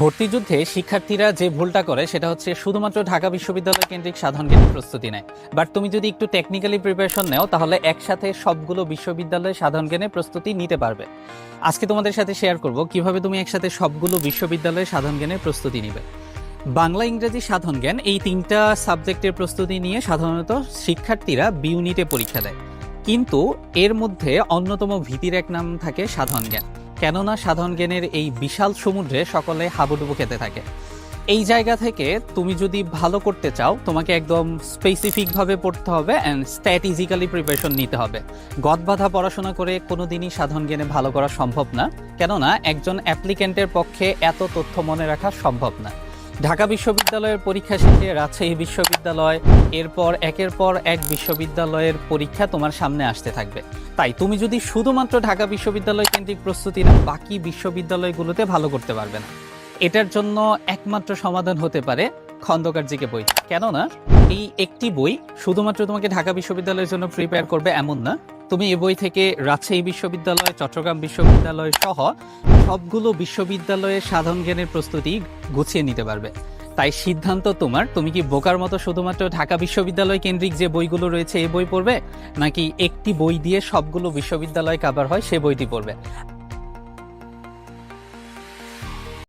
ভর্তি যুদ্ধে শিক্ষার্থীরা যে ভুলটা করে, সেটা হচ্ছে শুধুমাত্র ঢাকা বিশ্ববিদ্যালয় কেন্দ্রিক সাধারণ জ্ঞানের প্রস্তুতি নেয়। বাট তুমি যদি একটু টেকনিক্যালি প্রিপারেশন নেও, তাহলে একসাথে সবগুলো বিশ্ববিদ্যালয়ে সাধারণ জ্ঞানের প্রস্তুতি নিতে পারবে। আজকে তোমাদের সাথে শেয়ার করব কীভাবে তুমি একসাথে সবগুলো বিশ্ববিদ্যালয়ে সাধারণ জ্ঞানের প্রস্তুতি নিবে। বাংলা, ইংরেজি সাধারণ জ্ঞান এই তিনটা সাবজেক্টের প্রস্তুতি নিয়ে সাধারণত শিক্ষার্থীরা বি ইউনিটে পরীক্ষা দেয়। কিন্তু এর মধ্যে অন্যতম ভীতির এক নাম থাকে সাধারণ জ্ঞান। কেননা সাধারণ জ্ঞানের এই বিশাল সমুদ্রে সকলে হাবুডুবু খেতে থাকে। এই জায়গা থেকে তুমি যদি ভালো করতে চাও, তোমাকে একদম স্পেসিফিকভাবে পড়তে হবে অ্যান্ড স্ট্র্যাটেজিক্যালি প্রিপারেশন নিতে হবে। গদবাধা পড়াশোনা করে কোনো দিনই সাধারণ জ্ঞানে ভালো করা সম্ভব না। কেননা একজন অ্যাপ্লিক্যান্টের পক্ষে এত তথ্য মনে রাখা সম্ভব না। ঢাকা বিশ্ববিদ্যালয়ের পরীক্ষা শেষে রাজশাহী বিশ্ববিদ্যালয়, এরপর একের পর এক বিশ্ববিদ্যালয়ের পরীক্ষা তোমার সামনে আসতে থাকবে। তাই তুমি যদি শুধুমাত্র ঢাকা বিশ্ববিদ্যালয় কেন্দ্রিক প্রস্তুতি না বাকি বিশ্ববিদ্যালয়গুলোতে ভালো করতে পারবে না। এটার জন্য একমাত্র সমাধান হতে পারে খন্দকার জিকে বই। কেননা, এই একটি বই শুধুমাত্র তোমাকে ঢাকা বিশ্ববিদ্যালয়ের জন্য প্রিপেয়ার করবে এমন না তুমি এ বই থেকে রাজশাহী বিশ্ববিদ্যালয়, চট্টগ্রাম বিশ্ববিদ্যালয় সহ সবগুলো বিশ্ববিদ্যালয়ের সাধারণ জ্ঞানের প্রস্তুতি গুছিয়ে নিতে পারবে। তাই সিদ্ধান্ত তোমার। তুমি কি বোকার মতো শুধুমাত্র ঢাকা বিশ্ববিদ্যালয় কেন্দ্রিক যে বইগুলো রয়েছে এই বই পড়বে, নাকি একটি বই দিয়ে সবগুলো বিশ্ববিদ্যালয় কাবার হয় সে বইটি পড়বে?